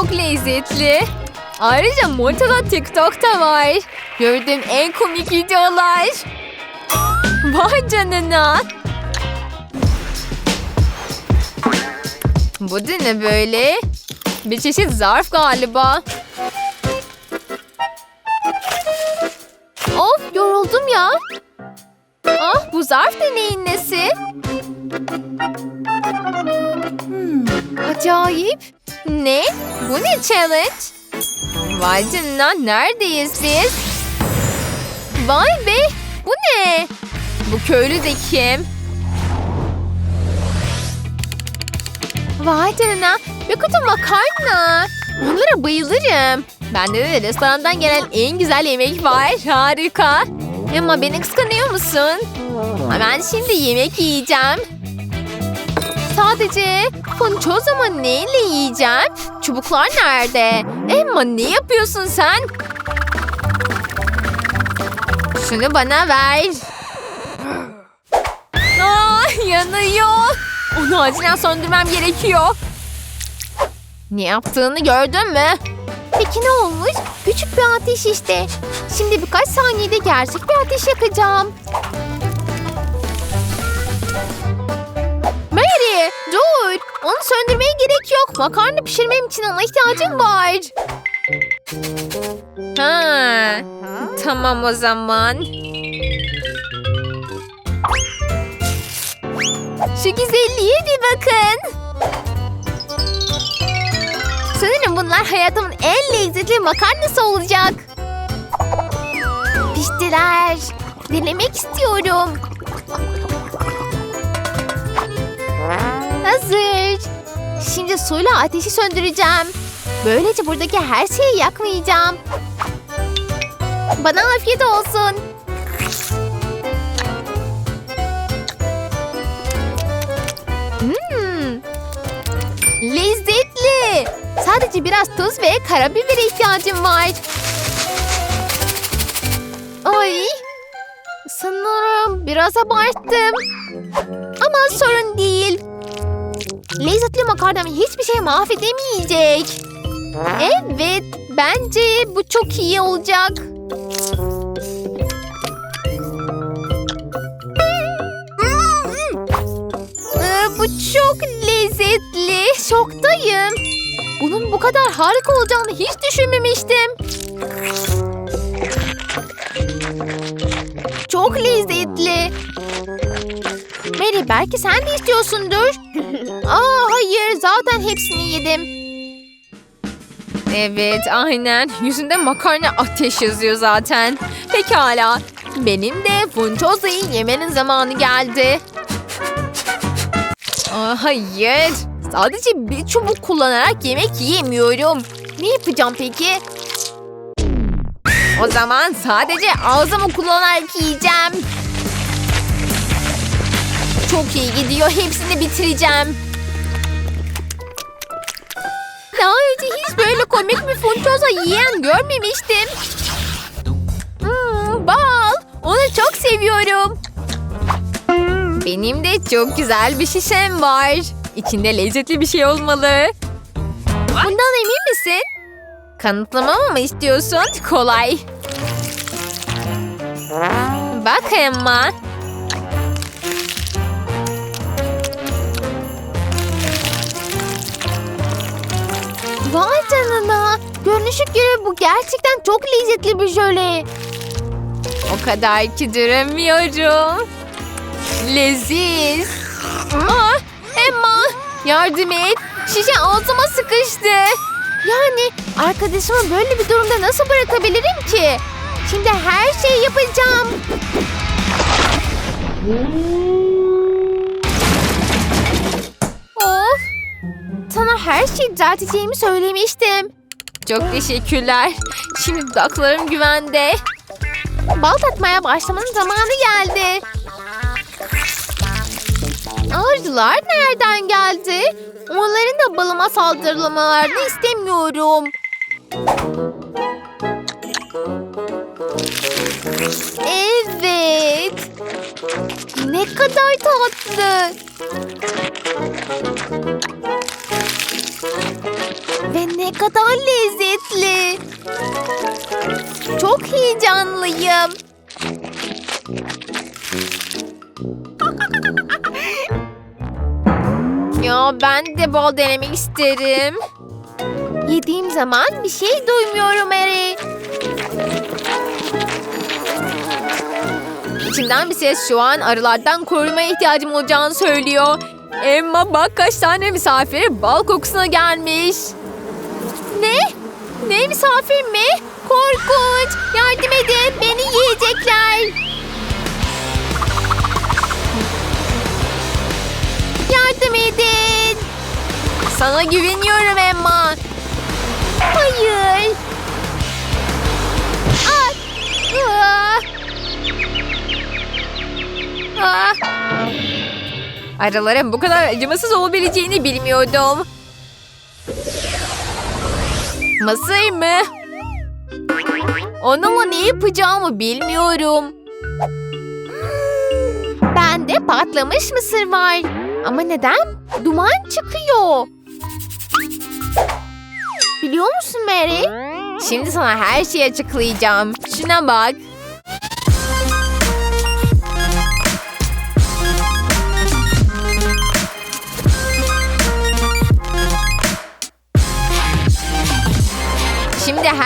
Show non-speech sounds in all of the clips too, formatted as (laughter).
çok lezzetli. Ayrıca Moto'da TikTok'ta var. Gördüğüm en komik videolar. Vay canına. Bu da ne böyle? Bir çeşit zarf galiba. Of yoruldum ya. Ah bu zarf da neyin nesi? Acayip. Ne? Bu ne challenge? Vay canına neredeyiz biz? Vay be bu ne? Bu köylü de kim? Vay canına bir kutu makarna. Bunlara bayılırım. Bende de restorandan gelen en güzel yemek var. Harika. Ama beni kıskanıyor musun? Ben şimdi yemek yiyeceğim. Sadece ponço zaman neyle yiyeceğim? Çubuklar nerede? Emma ne yapıyorsun sen? Şunu bana ver. Aa, yanıyor. Onu acilen söndürmem gerekiyor. Ne yaptığını gördün mü? Peki ne olmuş? Küçük bir ateş işte. Şimdi birkaç saniyede gerçek bir ateş yakacağım. Dur. Onu söndürmeye gerek yok. Makarna pişirmem için ona ihtiyacım var. Ha, tamam o zaman. Şu güzelliğe bir bakın. Sanırım bunlar hayatımın en lezzetli makarnası olacak. Piştiler. Denemek istiyorum. Hazır. Şimdi suyla ateşi söndüreceğim. Böylece buradaki her şeyi yakmayacağım. Bana afiyet olsun. Hmm. Lezzetli. Sadece biraz tuz ve karabibere ihtiyacım var. Ay. Sanırım biraz abarttım. Ama sorun değil. Lezzetli makarnamı hiçbir şey mahvedemeyecek. Evet, bence bu çok iyi olacak. Ee, bu çok lezzetli. Şoktayım. Bunun bu kadar harika olacağını hiç düşünmemiştim. Çok lezzetli. Mary belki sen de istiyorsundur. (laughs) Aa hayır zaten hepsini yedim. Evet aynen. Yüzünde makarna ateş yazıyor zaten. Pekala. Benim de funçozayı yemenin zamanı geldi. Aa, hayır. Sadece bir çubuk kullanarak yemek yiyemiyorum. Ne yapacağım peki? O zaman sadece ağzımı kullanarak yiyeceğim. Çok iyi gidiyor. Hepsini bitireceğim. Daha önce hiç böyle komik bir funçoza yiyen görmemiştim. Hmm, bal. Onu çok seviyorum. Benim de çok güzel bir şişem var. İçinde lezzetli bir şey olmalı. Bundan emin misin? Kanıtlamamı mı istiyorsun? Kolay. Bak Emma. Vay canına. Görünüşe göre bu gerçekten çok lezzetli bir jöle. O kadar ki duramıyorum. Leziz. Aa, Emma yardım et. Şişe ağzıma sıkıştı. Yani arkadaşımı böyle bir durumda nasıl bırakabilirim ki? Şimdi her şeyi yapacağım. Sana her şeyi düzelteceğimi söylemiştim. Çok teşekkürler. Şimdi dudaklarım güvende. Bal tatmaya başlamanın zamanı geldi. Arılar nereden geldi? Onların da balıma saldırılmalarını istemiyorum. Evet. Ne kadar tatlı. Ve ne kadar lezzetli. Çok heyecanlıyım. (laughs) Ya ben de bal denemek isterim. Yediğim zaman bir şey duymuyorum Mary. İçimden bir ses şu an arılardan korumaya ihtiyacım olacağını söylüyor. Emma bak kaç tane misafir bal kokusuna gelmiş. Ne? Ne misafir mi? Korkunç. Yardım edin. Beni yiyecekler. Yardım edin. Sana güveniyorum Emma. Hayır. Ah. Ah. Arıların bu kadar acımasız olabileceğini bilmiyordum. Mısır mı? Onunla ne yapacağımı bilmiyorum. Bende patlamış mısır var. Ama neden? Duman çıkıyor. Biliyor musun Mary? Şimdi sana her şeyi açıklayacağım. Şuna bak.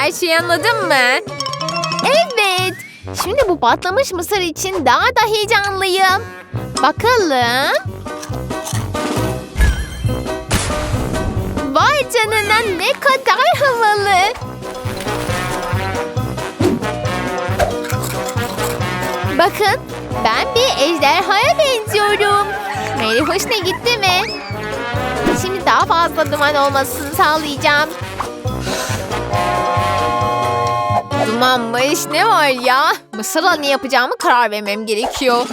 Her şeyi anladın mı? Evet. Şimdi bu patlamış mısır için daha da heyecanlıyım. Bakalım. Vay canına ne kadar havalı. Bakın ben bir ejderhaya benziyorum. Mary hoşuna gitti mi? Şimdi daha fazla duman olmasını sağlayacağım. Dumanmış ne var ya? Mısırla ne yapacağımı karar vermem gerekiyor.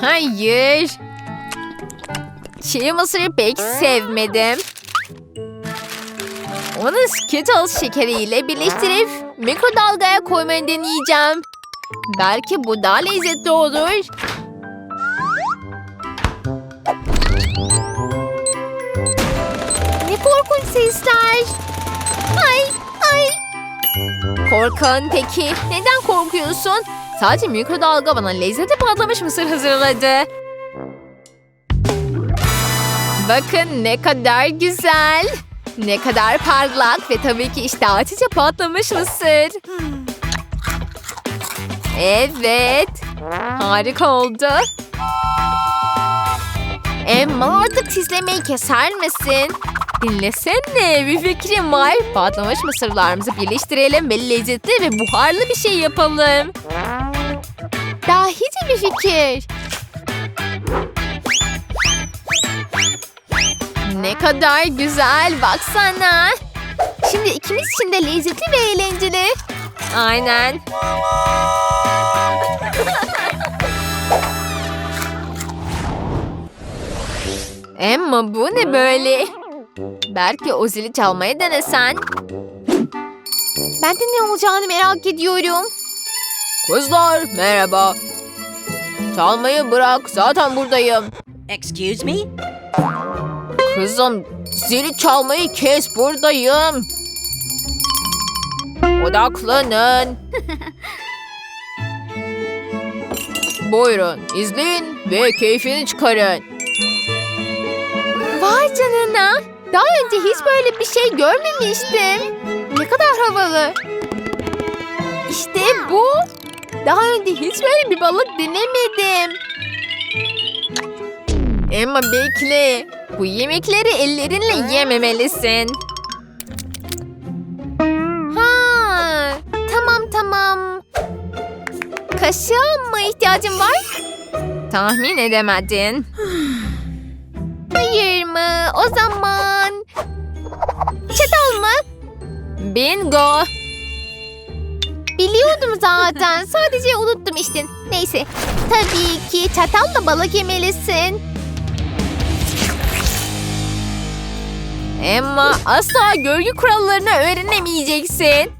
Hayır. Çiğ mısırı pek sevmedim. Onu Skittles şekeriyle birleştirip mikrodalgaya koymayı deneyeceğim. Belki bu daha lezzetli olur. Ne korkunç sesler. Ay, ay. Korkan peki. Neden korkuyorsun? Sadece mikrodalga bana lezzetli patlamış mısır hazırladı. Bakın ne kadar güzel. Ne kadar parlak ve tabii ki işte açıca patlamış mısır. Evet. Harika oldu. Emma artık tizlemeyi keser misin? Dinlesene bir fikrim var. Patlamış mısırlarımızı birleştirelim ve lezzetli ve buharlı bir şey yapalım. Dahice bir fikir. Ne kadar güzel baksana. Şimdi ikimiz için de lezzetli ve eğlenceli. Aynen. Emma bu ne böyle? Belki o zili çalmayı denesen. Ben de ne olacağını merak ediyorum. Kızlar merhaba. Çalmayı bırak zaten buradayım. Excuse me? Kızım zili çalmayı kes buradayım. Odaklanın. (laughs) Buyurun izleyin ve keyfini çıkarın. Vay canına. Daha önce hiç böyle bir şey görmemiştim. Ne kadar havalı. İşte bu. Daha önce hiç böyle bir balık denemedim. Emma bekle. Bu yemekleri ellerinle yememelisin. Ha, tamam tamam. Kaşığa mı ihtiyacın var? Tahmin edemedin. (sighs) Hayır mı? O zaman... Mı? Bingo. Biliyordum zaten. (laughs) Sadece unuttum işte. Neyse. Tabii ki çatalla balık yemelisin. Emma asla gölge kurallarını öğrenemeyeceksin.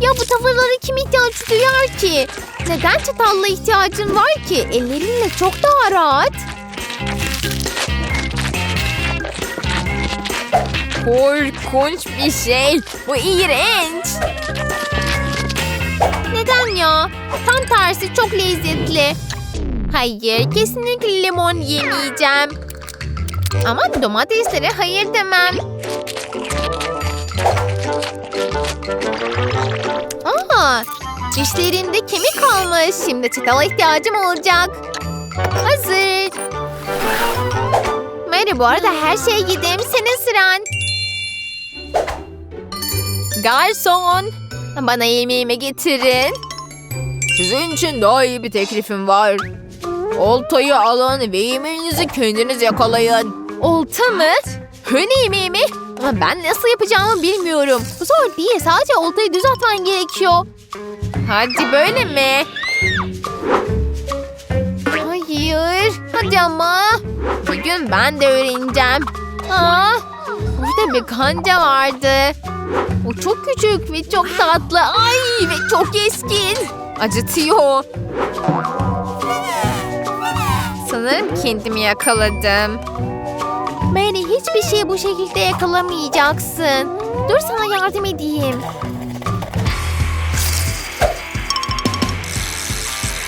Ya bu tavırlara kim ihtiyaç duyar ki? Neden çatalla ihtiyacın var ki? Ellerinle çok daha rahat. Korkunç bir şey. Bu iğrenç. Neden ya? Tam tersi çok lezzetli. Hayır, kesinlikle limon yemeyeceğim. Ama domateslere hayır demem. Aa, dişlerimde kemik kalmış. Şimdi çatala ihtiyacım olacak. Hazır. Mary bu arada her şeyi yedim. Senin sıran. Garson. Bana yemeğimi getirin. Sizin için daha iyi bir teklifim var. Oltayı alın ve yemeğinizi kendiniz yakalayın. Olta mı? Hani yemeğimi? Ama ben nasıl yapacağımı bilmiyorum. Bu zor değil. Sadece oltayı düz atman gerekiyor. Hadi böyle mi? Hayır. Hadi ama. Bugün ben de öğreneceğim. Aa, burada bir kanca vardı. O çok küçük ve çok tatlı. Ay ve çok keskin. Acıtıyor. Sanırım kendimi yakaladım. Mary hiçbir şeyi bu şekilde yakalamayacaksın. Dur sana yardım edeyim.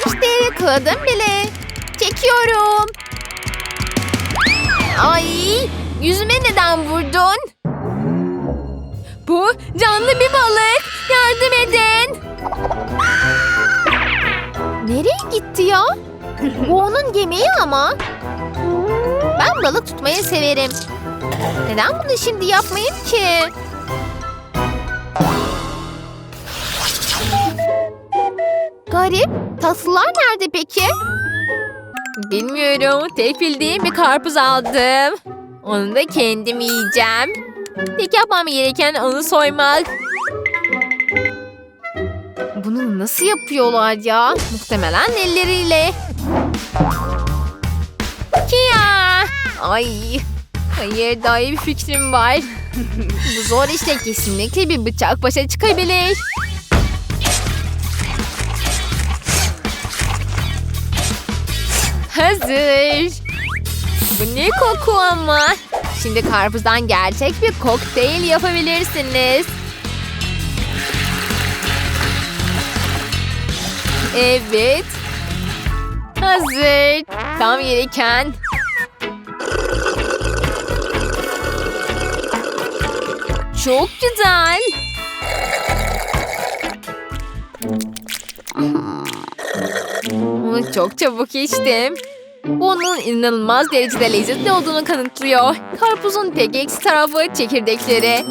İşte yakaladım bile. Çekiyorum. Ay yüzüme neden vurdun? Bu canlı bir balık. Yardım edin. Nereye gitti ya? Bu onun gemiyi ama. Ben balık tutmayı severim. Neden bunu şimdi yapmayayım ki? Garip. Tatlılar nerede peki? Bilmiyorum. Tek bildiğim bir karpuz aldım. Onu da kendim yiyeceğim. Tek yapmam gereken onu soymak. Bunu nasıl yapıyorlar ya? Muhtemelen elleriyle. Kia! Ay! Hayır daha iyi bir fikrim var. (laughs) Bu zor işte kesinlikle bir bıçak başa çıkabilir. Hazır. Bu ne koku ama? Şimdi karpuzdan gerçek bir kokteyl yapabilirsiniz. Evet. Hazır. Tam gereken. Çok güzel. Çok çabuk içtim. Bu onun inanılmaz derecede lezzetli olduğunu kanıtlıyor. Karpuzun tek eksi tarafı çekirdekleri.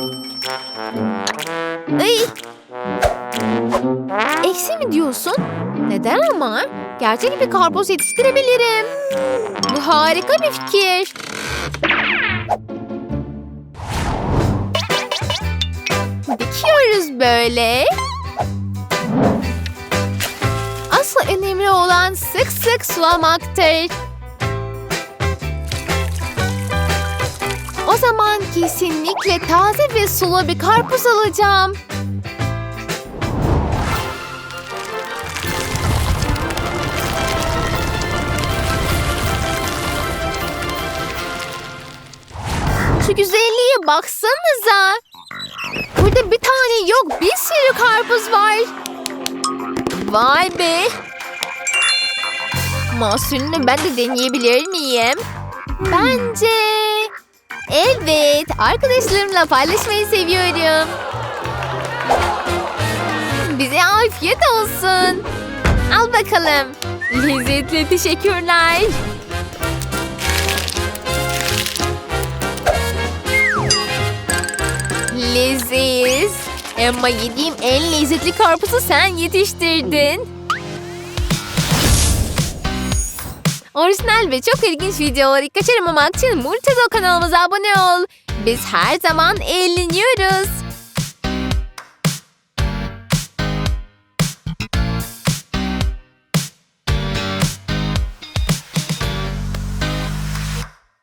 Ay! Eksi mi diyorsun? Neden ama? Gerçek bir karpuz yetiştirebilirim. Bu harika bir fikir. Dikiyoruz böyle. Asıl önemli olan sık sık sulamaktır. O zaman kesinlikle taze ve sulu bir karpuz alacağım. Şu güzelliğe baksanıza. Burada bir tane yok bir sürü karpuz var. Vay be. Mahsulünü ben de deneyebilir miyim? Bence... Evet, arkadaşlarımla paylaşmayı seviyorum. Bize afiyet olsun. Al bakalım. Lezzetli teşekkürler. Leziz. Ama yediğim en lezzetli karpuzu sen yetiştirdin. Orijinal ve çok ilginç videoları kaçırmamak için Murtazo kanalımıza abone ol. Biz her zaman eğleniyoruz.